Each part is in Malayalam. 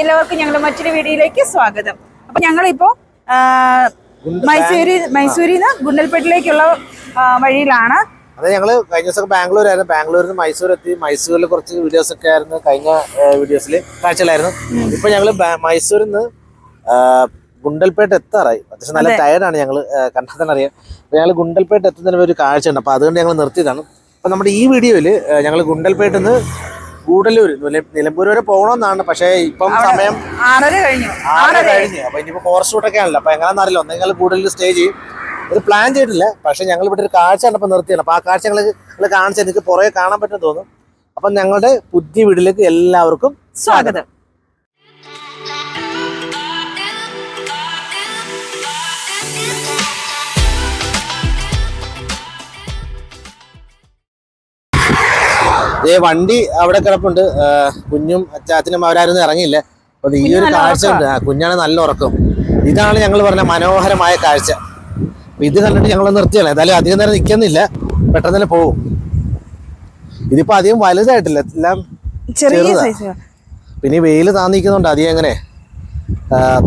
എല്ലാവർക്കും ഞങ്ങളുടെ മറ്റൊരു വീഡിയോയിലേക്ക് സ്വാഗതം. അപ്പൊ ഞങ്ങളിപ്പോ മൈസൂരി മൈസൂരിൽ നിന്ന് ഗുണ്ടൽപേട്ടിലേക്കുള്ള വഴിയിലാണ്. അതെ ഞങ്ങൾ കഴിഞ്ഞ ദിവസം ബാംഗ്ലൂർ ആയിരുന്നു ബാംഗ്ലൂരിൽ നിന്ന് മൈസൂർ എത്തി മൈസൂരിൽ കുറച്ച് വീഡിയോസ് ഒക്കെ ആയിരുന്നു കഴിഞ്ഞ വീഡിയോസിൽ കാഴ്ചകളായിരുന്നു. ഇപ്പൊ ഞങ്ങൾ മൈസൂരിൽ നിന്ന് ഗുണ്ടൽപേട്ട് എത്താറായി. പക്ഷെ നല്ല ടയർഡാണ് ഞങ്ങൾ കണ്ടാൽ തന്നെ അറിയാം. അപ്പൊ ഞങ്ങൾ ഗുണ്ടൽപേട്ട് എത്തുന്നതിന് ഒരു കാഴ്ച ഉണ്ട് അപ്പൊ അതുകൊണ്ട് ഞങ്ങൾ നിർത്തിയതാണ്. അപ്പൊ നമ്മുടെ ഈ വീഡിയോയിൽ ഞങ്ങൾ ഗുണ്ടൽപേട്ടിൽ നിന്ന് നില- നിലമ്പൂർ വരെ പോകണമെന്നാണ്. പക്ഷേ ഇപ്പം സമയം ആറര കഴിഞ്ഞു. ആറര കഴിഞ്ഞു. അപ്പൊ ഇനിയിപ്പോ ഫോറസ്റ്റ് റൂട്ടൊക്കെ ആണല്ലോ. അപ്പൊ എങ്ങനെയാണെന്ന് അറിയില്ല. ഒന്നെങ്കിൽ കൂടുതൽ സ്റ്റേ ചെയ്യും. ഒരു പ്ലാൻ ചെയ്തിട്ടില്ല. പക്ഷെ ഞങ്ങൾ ഇവിടെ ഒരു കാഴ്ച കണ്ടപ്പോൾ നിർത്തിയാണ് അപ്പൊ ആ കാഴ്ച ഞങ്ങൾ കാണിച്ചാൽ എനിക്ക് പുറകെ കാണാൻ പറ്റും തോന്നും അപ്പൊ ഞങ്ങളുടെ പുതിയ വീട്ടിലേക്ക് എല്ലാവർക്കും സ്വാഗതം. ഏ വണ്ടി അവിടെ കിടപ്പുണ്ട്. കുഞ്ഞും അച്ചാച്ചനും അവരാരും ഇറങ്ങിയില്ല. അപ്പൊ ഈ ഒരു കാഴ്ച ഉണ്ട്. കുഞ്ഞാണ് നല്ല ഉറക്കം. ഇതാണ് ഞങ്ങൾ പറഞ്ഞ മനോഹരമായ കാഴ്ച. അപ്പൊ ഇത് കണ്ടിട്ട് ഞങ്ങൾ നിർത്തിയാണ് ഏതായാലും അധികം നേരം നിൽക്കുന്നില്ല. പെട്ടെന്ന് തന്നെ പോകും. ഇതിപ്പോ അധികം വലുതായിട്ടില്ല. എല്ലാം ചെറിയ. പിന്നെ വെയിൽ താന്നിക്കുന്നുണ്ട് അധികം എങ്ങനെ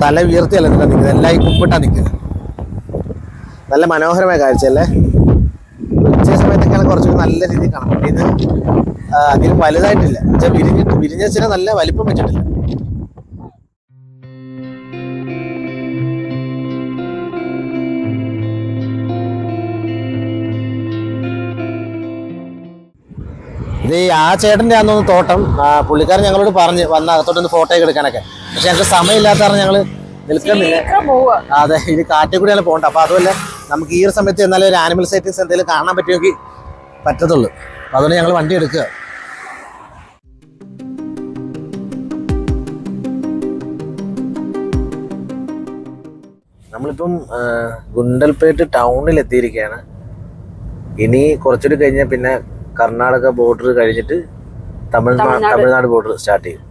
തല ഉയർത്തിയല്ല നിൽക്കുന്നത് നിൽക്കുന്നത് എല്ലാം ഈ കുമ്പിട്ടാ നിൽക്കുന്നത് നല്ല മനോഹരമായ കാഴ്ചയല്ലേ? ഉച്ച സമയത്തൊക്കെയാണ് കുറച്ചുകൂടി നല്ല രീതിയിൽ കാണാം. ഇത് അധികം വലുതായിട്ടില്ല. എന്നുവെച്ചാൽ വിരിഞ്ഞിട്ട് വിരിഞ്ഞ വെച്ചാൽ നല്ല വലിപ്പം വെച്ചിട്ടില്ല. ഇത് ഈ ആ ചേട്ടന്റെ ആണെന്ന് തോട്ടം പുള്ളിക്കാരൻ ഞങ്ങളോട് പറഞ്ഞ് വന്ന അകത്തോട്ടൊന്ന് ഫോട്ടോ എടുക്കാനൊക്കെ. പക്ഷെ ഞങ്ങൾക്ക് സമയമില്ലാത്ത കാരണം ഞങ്ങൾ നിൽക്കുന്നില്ല അതെ ഇത് കാറ്റിൽ കൂടിയാണ് പോകണ്ട അപ്പൊ അതുമല്ല നമുക്ക് ഈ ഒരു സമയത്ത് എന്നാലും ഒരു ആനിമൽ സൈറ്റിങ്സ് എന്തെങ്കിലും കാണാൻ പറ്റുമെങ്കിൽ പറ്റത്തുള്ളൂ. അതുകൊണ്ട് ഞങ്ങൾ വണ്ടി എടുക്കുക. നമ്മളിപ്പം ഗുണ്ടൽപേട്ട് ടൗണിൽ എത്തിയിരിക്കുകയാണ് ഇനി കുറച്ചുകൂടി കഴിഞ്ഞാൽ പിന്നെ കർണാടക ബോർഡർ കഴിഞ്ഞിട്ട് തമിഴ്നാട്. തമിഴ്നാട്. ബോർഡർ സ്റ്റാർട്ട് ചെയ്യും.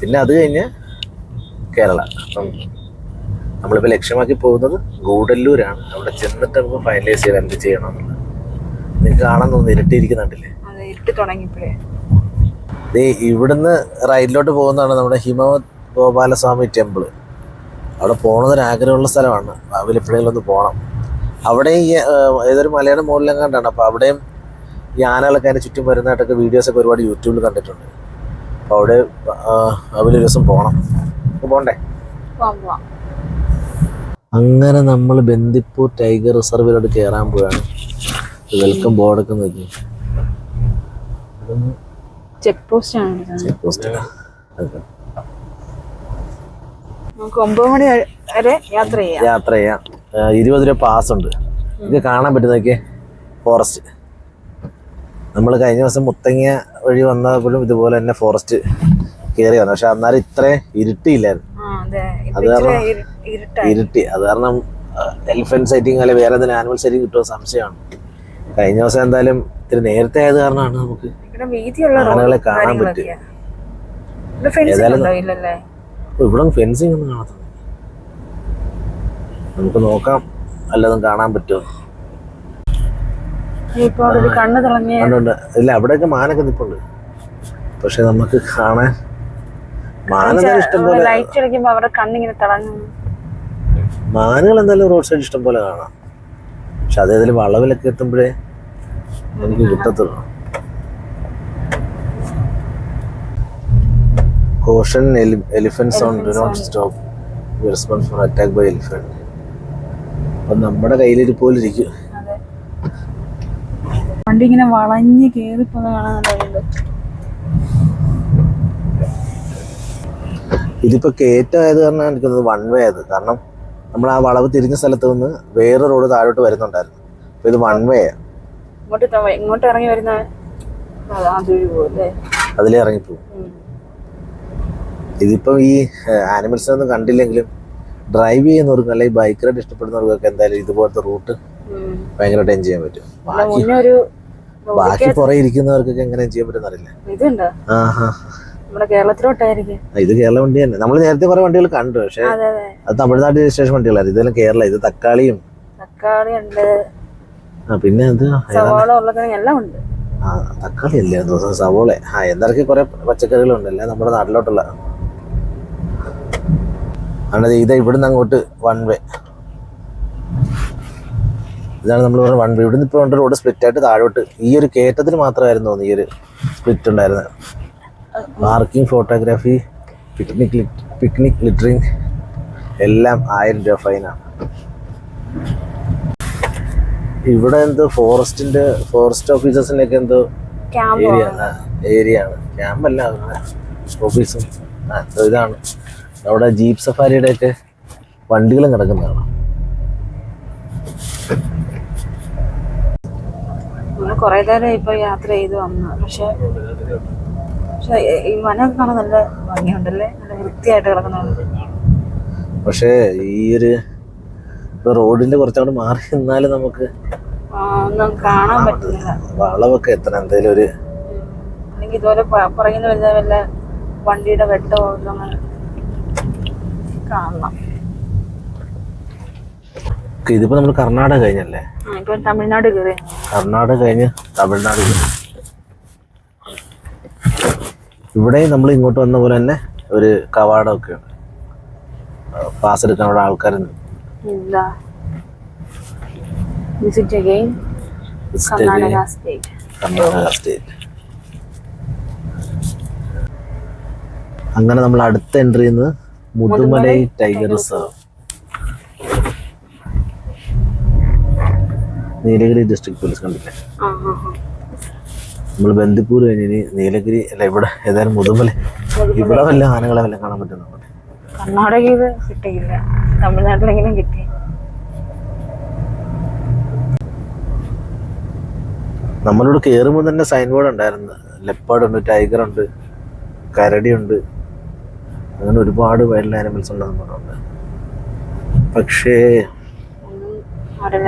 പിന്നെ അത് കഴിഞ്ഞ് കേരള. അപ്പം നമ്മളിപ്പോൾ ലക്ഷ്യമാക്കി പോകുന്നത് ഗൂഡല്ലൂരാണ്. അവിടെ ചെന്നിട്ട് നമുക്ക് ഫൈനലൈസ് ചെയ്യാൻ എന്ത് ചെയ്യണം എന്നുള്ളത് നിങ്ങൾക്ക് കാണാൻ തോന്നുന്നു ഇരട്ടിയിരിക്കുന്നുണ്ടല്ലേ? ഇവിടുന്ന് റൈറ്റിലോട്ട് പോകുന്നതാണ് നമ്മുടെ ഹിമവത് ഗോപാലസ്വാമി ടെമ്പിൾ അവിടെ പോകണമെന്നൊരു ആഗ്രഹമുള്ള സ്ഥലമാണ് ഒന്ന് പോകണം അവിടെ ഈ ഏതൊരു മലയുടെ കണ്ടാണ്. അപ്പോൾ അവിടെയും ഈ ആനകളൊക്കെ അതിന് ചുറ്റും വരുന്നതായിട്ടൊക്കെ വീഡിയോസൊക്കെ ഒരുപാട് യൂട്യൂബിൽ കണ്ടിട്ടുണ്ട്. അപ്പോൾ അവിടെ അവലൊരു ദിവസം പോകണം പോവാം അങ്ങനെ നമ്മൾ ബന്ദിപ്പൂർ ടൈഗർ റിസർവിലോട്ട് കയറാൻ പോവാണ്. വെൽക്കം ബോർഡൊക്കെ നോക്കി. ചെക്ക് പോസ്റ്റ് ആണ് ചെക്ക് പോസ്റ്റ്. നമുക്ക് ഒമ്പത് മണി വരെ യാത്ര ചെയ്യാം. യാത്ര ചെയ്യാം. ഇരുപത് രൂപ പാസ് ഉണ്ട്. ഇത് കാണാൻ പറ്റുന്നതൊക്കെ ഫോറസ്റ്റ് നമ്മൾ കഴിഞ്ഞ ദിവസം മുത്തങ്ങ വഴി വന്നപ്പോഴും ഇതുപോലെ തന്നെ ഫോറസ്റ്റ് കയറി വന്നു. പക്ഷെ അന്നേരം ഇത്രയും ഇരുട്ടിയില്ലായിരുന്നു. അതെ. കാരണം- ഇരുട്ടി. അത് കാരണം എലിഫന്റ് സൈറ്റിംഗ് അല്ലെങ്കിൽ വേറെ എന്തെങ്കിലും ആനിമൽ സൈറ്റിംഗ് കിട്ടുമോ സംശയമാണ്. കഴിഞ്ഞ ദിവസം എന്തായാലും ഇത്തിരി നേരത്തെ ആയത് കാരണമാണ് നമുക്ക് ആനകളെ കാണാൻ പറ്റും ഏതായാലും ഓ, ഇവിടെ ഫെൻസിങ് ഒന്നും കാണത്തില്ല. നമുക്ക് നോക്കാം. അല്ലതും കാണാൻ പറ്റുമോ? ഇല്ല അവിടെയൊക്കെ മാനൊക്കെ നിൽപ്പുണ്ട് പക്ഷെ നമുക്ക് കാണാൻ മാൻ ഇഷ്ടംപോലെ മാനുകൾ എന്തായാലും റോഡ് സൈഡ് ഇഷ്ടം പോലെ കാണാം. പക്ഷെ അതേതിൽ വളവിലൊക്കെ എത്തുമ്പോഴേ എനിക്ക് കിട്ടത്തുള്ളൂ. Caution elephants on do not stop. Response for attack by elephant അപ്പം നമ്മുടെ കയ്യിലിരിപ്പോലിരിക്കും വണ്ടി ഇങ്ങനെ വളഞ്ഞ് കേറി പോകുന്ന കാണാൻ നല്ല ഇതിപ്പോ കയറ്റമായത് കാരണം എനിക്കത് വൺ വേ ആയത്. കാരണം നമ്മൾ ആ വളവ് തിരിഞ്ഞ സ്ഥലത്ത് നിന്ന് വേറെ റോഡ് താഴോട്ട് വരുന്നുണ്ടായിരുന്നു. അപ്പൊ ഇത് വൺ വേ ഇങ്ങോട്ട് ഇറങ്ങി വരുന്ന അതിലേ ഇറങ്ങിപ്പോവും. ഇതിപ്പം ഈ ആനിമൽസിനൊന്നും കണ്ടില്ലെങ്കിലും ഡ്രൈവ് ചെയ്യുന്നവർക്കും അല്ലെങ്കിൽ ബൈക്ക് റൈഡ് ഇഷ്ടപ്പെടുന്നവർക്കൊക്കെ എന്തായാലും ഇതുപോലത്തെ റൂട്ട് ഭയങ്കരമായിട്ട് എൻജോയ് ചെയ്യാൻ പറ്റും. ബാക്കി ബാക്കി പുറകെ ഇരിക്കുന്നവർക്കൊക്കെ എങ്ങനെ ചെയ്യാൻ പറ്റുന്ന അറിയില്ല. നമ്മുടെ കേരളത്തിലോട്ടായിരിക്കും. ഇത് കേരള വണ്ടി തന്നെ. നമ്മൾ നേരത്തെ കുറെ വണ്ടികൾ കണ്ടു പക്ഷെ അതെ തമിഴ്നാട് രജിസ്ട്രേഷൻ വണ്ടികളായിരുന്നു. ഇതെല്ലാം കേരള ഇത് തക്കാളിയും തക്കാളി ഉണ്ട്. പിന്നെ അത് സവാള ഉരുളക്കിഴങ്ങ് എല്ലാം ഉണ്ട്. ആ തക്കാളി അല്ലേ ദിവസം സവോള. ആ എന്തൊക്കെ കുറെ പച്ചക്കറികളുണ്ടല്ലേ നമ്മുടെ നാട്ടിലോട്ടുള്ള അവിടെ ഇത് ഇവിടുന്ന് അങ്ങോട്ട് വൺ വേ ഇതാണ് നമ്മൾ പറഞ്ഞ വൺ വേ ഇവിടുന്ന് ഇപ്പോൾ ഉണ്ട് റോഡ് സ്പ്ലിറ്റ് ആയിട്ട് താഴോട്ട് ഈ ഒരു കയറ്റത്തിന് മാത്രമായിരുന്നു ഈ ഒരു സ്പ്ലിറ്റ് ഉണ്ടായിരുന്നത്. Marking photography picnic picnic littering എല്ലാം ആയിരം രൂപ ഫൈനാണ് ഇവിടെ എന്തോ ഫോറസ്റ്റിന്റെ ഫോറസ്റ്റ് ഓഫീസേഴ്സിന്റെ ഒക്കെ എന്തോ ഏരിയ ഏരിയ ആണ്. ക്യാമ്പല്ല ഓഫീസും ആ എന്തോ ഇതാണ്. അവിടെ ജീപ്പ് സഫാരിയുടെ ഒക്കെ വണ്ടികളും കിടക്കുന്നതാണ്. നമ്മൾ കുറെ നേരം ഇപ്പൊ യാത്ര ചെയ്ത് വന്നു. പക്ഷെ പക്ഷെ ഈ വനമൊക്കെ കാണാൻ നല്ല ഭംഗിയുണ്ടല്ലേ? നല്ല വൃത്തിയായിട്ട് കിടക്കുന്നുണ്ട് പക്ഷേ ഈ ഒരു റോഡിന്റെ കുറച്ചങ്ങോട്ട് മാറി നിന്നാലും നമുക്ക് ഒന്നും കാണാൻ പറ്റുന്നില്ല വളവൊക്കെ എത്ര എന്തെങ്കിലും ഒരു അല്ലെങ്കിൽ ഇതുപോലെ പുറകിൽ നിന്ന് വരുന്ന വല്ല വണ്ടിയുടെ വെട്ടോ അങ്ങനെ കാണണം. ഇതിപ്പോ നമ്മൾ കർണാടക കഴിഞ്ഞല്ലേ? തമിഴ്നാട് കയറി കർണാടക കഴിഞ്ഞ് തമിഴ്നാട് കയറി. ഇവിടെ നമ്മൾ ഇങ്ങോട്ട് വന്ന പോലെ തന്നെ ഒരു കവാടമൊക്കെ ഉണ്ട്. പാസ് എടുക്കാൻ അവിടെ കർണാടക സ്റ്റേറ്റ് അങ്ങനെ നമ്മൾ അടുത്ത എൻട്രി ചെയ്യുന്നത് Mudumalai tiger reserve Nilgiri district police കണ്ടില്ലേ? നമ്മൾ ബന്ദിപ്പൂർ കഴിഞ്ഞ് നീലഗിരി അല്ല ഇവിടെ ഏതായാലും മുതുമല. ഇവിടെ വല്ല ആനകളെ വല്ല കാണാൻ പറ്റുന്നുണ്ട്? കർണാടകയിൽ കിട്ടിയില്ല. തമിഴ്നാട്ടിലെങ്കിലും കിട്ടി. നമ്മളിവിടെ കയറുമ്പോൾ തന്നെ സൈൻ ബോർഡ് ഉണ്ടായിരുന്നു. ലെപ്പാർഡ് ഉണ്ട് ടൈഗർ ഉണ്ട് കരടി ഉണ്ട്. അങ്ങനെ ഒരുപാട് വൈൽഡ് ആനിമൽസ് ഉണ്ടെന്ന് പറഞ്ഞുണ്ട് പക്ഷേ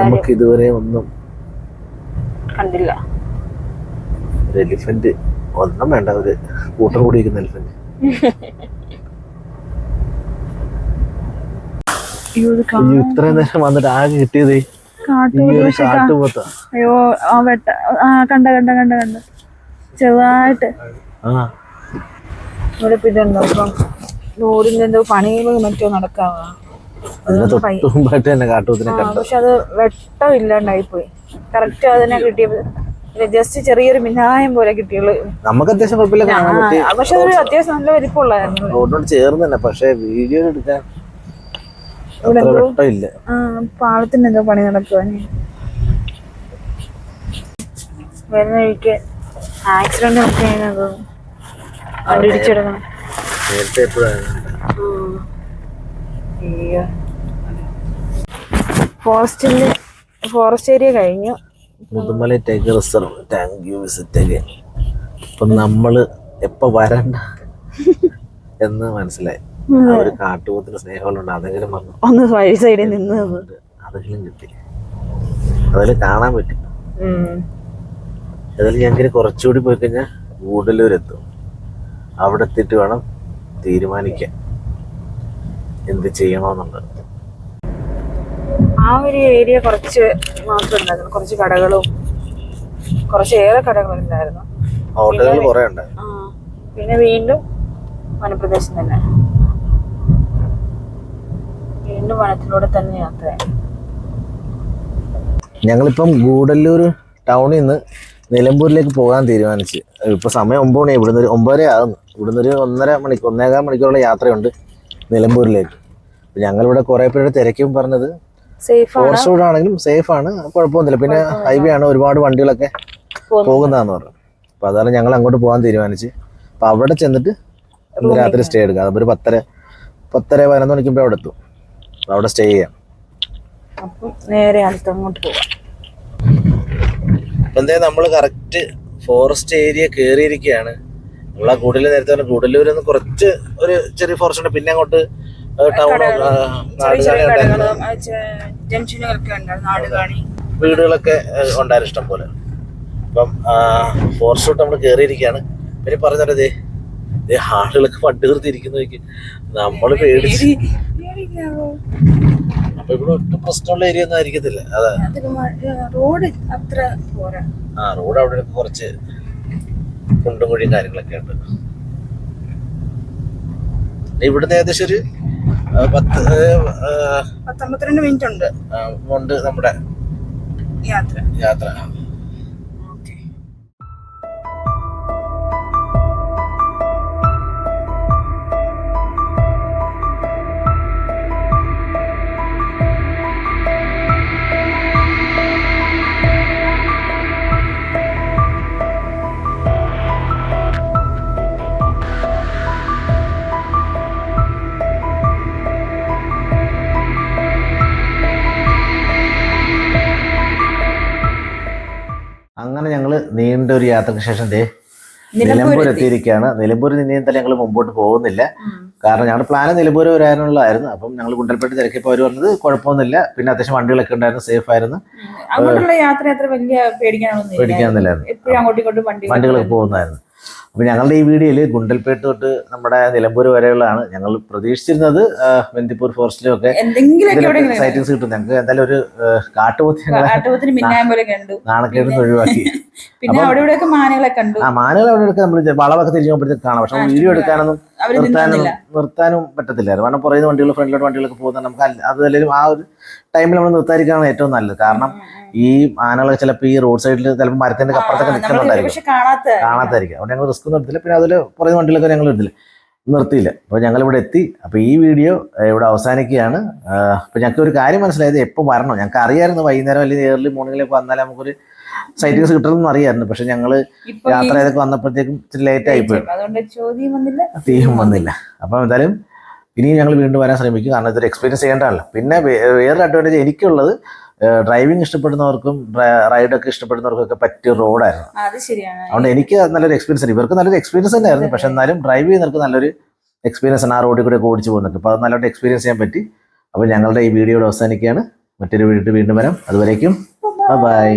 നമുക്ക് ഇതുവരെ ഒന്നും കണ്ടില്ല. ഒരു എലിഫന്റ് ഒന്നും വേണ്ട ഒരു കൂട്ടം കൂടി ഇരിക്കുന്ന എലിഫന്റ്. ഇത്രയും നേരം വന്നിട്ട് ആകെ കിട്ടിയത് അയ്യോ ആ വെട്ട ആ കണ്ട കണ്ട കണ്ട കണ്ട. ചെറുതായിട്ട്. ആ. ഇവിടെ ഇപ്പൊ ഇതുണ്ടോ? ഇപ്പം റോഡിന്റെ എന്തോ പണികൾ മറ്റോ നടക്കാവാ? പക്ഷെ അത് വെട്ടം ഇല്ലാണ്ടായി പോയി കറക്റ്റ് അതിനെ കിട്ടിയത് ജസ്റ്റ് ചെറിയൊരു മിനായം പോലെ കിട്ടിയുള്ളു നമുക്ക് അത്യാവശ്യം കുഴപ്പമില്ല കാണാൻ പറ്റി. പക്ഷെ അതൊരു അത്യാവശ്യം നല്ല വലിപ്പമുള്ളതായിരുന്നു. റോഡിനോട് ചേർന്ന് തന്നെ പക്ഷെ വീഡിയോ എടുക്കാൻ വെട്ടമില്ല. ആ പാളത്തിന് എന്തോ പണി നടക്കുക വരുന്ന വഴിക്ക് ആക്സിഡന്റ് ഒക്കെ ആയിരുന്നു. ഇടിച്ചെടുക്കണം നേരത്തെ അയ്യോ. ഫോറസ്റ്റിന്റെ ഫോറസ്റ്റ് ഏരിയ കഴിഞ്ഞു. Mudumalai tiger reserve. Thank you visit again അപ്പൊ നമ്മൾ എപ്പോ വരണ്ട എന്ന് മനസ്സിലായി. ഒരു കാട്ടുപോത്തിന് സ്നേഹമുണ്ട് അതെങ്കിലും വന്നു. ഒന്ന് വഴി സൈഡിൽ നിന്ന്. അതെങ്കിലും കിട്ടി. അതിൽ കാണാൻ പറ്റി. അതിൽ ഞങ്ങൾക്ക് കുറച്ചുകൂടി പോയി കഴിഞ്ഞാൽ ഗൂഡല്ലൂർ എത്തും അവിടെ എത്തിയിട്ട് വേണം തീരുമാനിക്കാൻ എന്ത് ചെയ്യണമെന്നുള്ളത്. ആ ഒരു ഏരിയ കുറച്ച് മാത്രം ഉണ്ടായിരുന്നു കുറച്ച് കടകളും കുറച്ച് ഏറെ കടകളുണ്ടായിരുന്നു ഹോട്ടലുകൾ കുറെ ഉണ്ട് ആ പിന്നെ വീണ്ടും വനപ്രദേശം തന്നെ. വീണ്ടും വനത്തിലൂടെ തന്നെ യാത്രയായി ഞങ്ങളിപ്പം ഗൂഡല്ലൂർ ടൗണിൽ നിന്ന് നിലമ്പൂരിലേക്ക് പോകാൻ തീരുമാനിച്ച്. ഇപ്പൊ സമയം ഒമ്പത് മണി ഇവിടുന്ന് ഒരു ഒമ്പതര ആകുന്നു ഇവിടുന്ന് ഒരു ഒന്നര മണിക്കൂർ ഒന്നേകാൽ മണിക്കൂറുള്ള യാത്രയുണ്ട് നിലമ്പൂരിലേക്ക്. അപ്പൊ ഞങ്ങളിവിടെ കുറെ പേരുടെ തിരക്കും പറഞ്ഞത്. ഫോറസ്റ്റ് റോഡ് ആണെങ്കിലും സേഫ് ആണ്. കുഴപ്പമൊന്നുമില്ല. പിന്നെ ഹൈവേ ആണ് ഒരുപാട് വണ്ടികളൊക്കെ പോകുന്നതെന്ന് പറഞ്ഞു. അപ്പൊ അതാണ് ഞങ്ങൾ അങ്ങോട്ട് പോകാൻ തീരുമാനിച്ച്. അപ്പൊ അവിടെ ചെന്നിട്ട് രാത്രി സ്റ്റേ എടുക്കുക അപ്പൊ ഒരു പത്തര പത്തര പതിനൊന്ന് മണിക്കുമ്പോൾ അവിടെ എത്തും. അവിടെ സ്റ്റേ ചെയ്യാം. അപ്പം നേരെ പോവാം. എന്തായാലും നമ്മൾ കറക്റ്റ് ഫോറസ്റ്റ് ഏരിയ കയറിയിരിക്കുകയാണ്. നമ്മളാ കൂടുതൽ നേരത്തെ പറഞ്ഞ കൂടല്ലൂരിൽ നിന്ന് കുറച്ച് ഒരു ചെറിയ ഫോറസ്റ്റ് ഉണ്ട്. പിന്നെ അങ്ങോട്ട് ടൗണോ വീടുകളൊക്കെ ഉണ്ടായിരുന്നു ഇഷ്ടം പോലെ. അപ്പം ഫോറസ്റ്റ് തൊട്ട് നമ്മൾ കയറിയിരിക്കുകയാണ് പിന്നെ പറഞ്ഞത് ആളുകളൊക്കെ പണ്ട് നിർത്തിയിരിക്കുന്നു നമ്മൾ പേടിച്ച് അപ്പൊ ഇവിടെ ഒട്ടും പ്രശ്നമുള്ള ഏരിയ ഒന്നും ആയിരിക്കത്തില്ല. അതെ. റോഡ് അത്ര ആ റോഡ് അവിടെ കുറച്ച് കുണ്ടും കുഴിയും കാര്യങ്ങളൊക്കെ ഉണ്ട് ഇവിടുന്ന് ഏകദേശം ഒരു പത്ത് പത്തൊമ്പത്തിരണ്ട് മിനിറ്റ് ഉണ്ട് ഉണ്ട് നമ്മുടെ യാത്ര. യാത്ര. ഒരു യാത്രയ്ക്ക് ശേഷം ദേ നിലമ്പൂർ നിലമ്പൂർ എത്തിയിരിക്കുകയാണ്. നിലമ്പൂരിൽ ഇനിയും തന്നെ ഞങ്ങൾ മുമ്പോട്ട് പോകുന്നില്ല. കാരണം ഞങ്ങളുടെ പ്ലാൻ നിലമ്പൂർ വരാനുള്ളതായിരുന്നു. അപ്പം ഞങ്ങൾ ഗുണ്ടൽപേട്ട് തിരക്കിയപ്പോൾ അവർ പറഞ്ഞത് കുഴപ്പമൊന്നുമില്ല. പിന്നെ അത്യാവശ്യം വണ്ടികളൊക്കെ ഉണ്ടായിരുന്നു സേഫ് ആയിരുന്നു. അങ്ങോട്ടുള്ള യാത്ര അത്ര വലിയ പേടിക്കാനൊന്നും പേടിക്കാനൊന്നുമില്ലായിരുന്നു വണ്ടികളൊക്കെ പോകുന്നതായിരുന്നു. അപ്പം ഞങ്ങളുടെ ഈ വീഡിയോയിൽ ഗുണ്ടൽപേട്ട് തൊട്ട് നമ്മുടെ നിലമ്പൂർ വരെയുള്ളതാണ്. ഞങ്ങൾ പ്രതീക്ഷിച്ചിരുന്നത് ബന്ദിപ്പൂർ ഫോറസ്റ്റിലും ഒക്കെ സൈറ്റിങ്സ് കിട്ടും. ഞങ്ങൾക്ക് എന്തായാലും ഒരു കാട്ടുപോത്തിന് നാണക്കേട് ഒഴിവാക്കി. പിന്നെ അവിടെ ഇവിടെയൊക്കെ മാനകളെ കണ്ടു. ആ മാനുകൾ അവിടെ നമ്മൾ വളവൊക്കെ തിരിഞ്ഞു പോകുമ്പോഴത്തേക്ക് കാണാം. പക്ഷെ വീഡിയോ എടുക്കാനൊന്നും നിർത്താനും നിർത്താനും പറ്റത്തില്ലായിരുന്നു കാരണം പുറയുന്ന വണ്ടികൾ ഫ്രണ്ടിലോട്ട് വണ്ടികളൊക്കെ പോകുന്ന നമുക്ക് അത് അതല്ലെങ്കിലും ആ ഒരു ടൈമിൽ നമ്മൾ നിർത്താതിരിക്കുകയാണ് ഏറ്റവും നല്ലത്. കാരണം ഈ ആനകളൊക്കെ ചിലപ്പോൾ ഈ റോഡ് സൈഡിൽ ചിലപ്പോൾ മരത്തിന്റെ അപ്പുറത്തൊക്കെ നിൽക്കുന്നുണ്ടായിരിക്കും. കാണാത്ത കാണാത്തായിരിക്കും. അവിടെ ഞങ്ങൾ റിസ്ക് നിർത്തില്ല പിന്നെ അതിൽ പുറയുന്ന വണ്ടികളൊക്കെ ഞങ്ങൾ എടുത്തില്ല. നിർത്തിയില്ല. അപ്പോൾ ഞങ്ങൾ ഇവിടെ എത്തി. അപ്പോൾ ഈ വീഡിയോ ഇവിടെ അവസാനിക്കുകയാണ്. അപ്പോൾ ഞങ്ങൾക്ക് ഒരു കാര്യം മനസ്സിലായത് എപ്പോൾ വരണം? ഞങ്ങൾക്ക് അറിയാമായിരുന്നു വൈകുന്നേരം അല്ലെങ്കിൽ ഏർലി മോർണിംഗിലേക്ക് വന്നാൽ നമുക്കൊരു സൈറ്റിങ്സ് കിട്ടണമെന്ന് അറിയായിരുന്നു. പക്ഷെ ഈ യാത്ര ചെയ്തൊക്കെ വന്നപ്പോഴത്തേക്കും ഇച്ചിരി ലേറ്റ് ആയിപ്പോയി തീയും വന്നില്ല. അപ്പം എന്തായാലും ഇനിയും ഞങ്ങൾ വീണ്ടും വരാൻ ശ്രമിക്കും. കാരണം ഇതൊരു എക്സ്പീരിയൻസ് ചെയ്യേണ്ടതല്ല. പിന്നെ വേറൊരു അഡ്വാന്റേജ് എനിക്കുള്ളത് ഡ്രൈവിംഗ് ഇഷ്ടപ്പെടുന്നവർക്കും റൈഡൊക്കെ ഇഷ്ടപ്പെടുന്നവർക്കൊക്കെ പറ്റിയ റോഡായിരുന്നു അതുകൊണ്ട് എനിക്ക് നല്ലൊരു എക്സ്പീരിയൻസ് ആയിരുന്നു ഇവർക്ക് നല്ലൊരു എക്സ്പീരിയൻസ് തന്നെയായിരുന്നു. പക്ഷെ എന്നാലും ഡ്രൈവ് ചെയ്യുന്നവർക്ക് നല്ലൊരു എക്സ്പീരിയൻസ് ആണ്. ആ റോഡിൽ കൂടെ ഓടിച്ച് പോകുന്നുണ്ട് അപ്പോൾ അത് നല്ലതായിട്ട് എക്സ്പീരിയൻസ് ചെയ്യാൻ പറ്റി. അപ്പോൾ ഞങ്ങളുടെ ഈ വീഡിയോയുടെ അവസാനിക്കുകയാണ്. മറ്റൊരു വീട്ടിൽ വീണ്ടും വരാം. അതുവരേക്കും ബൈ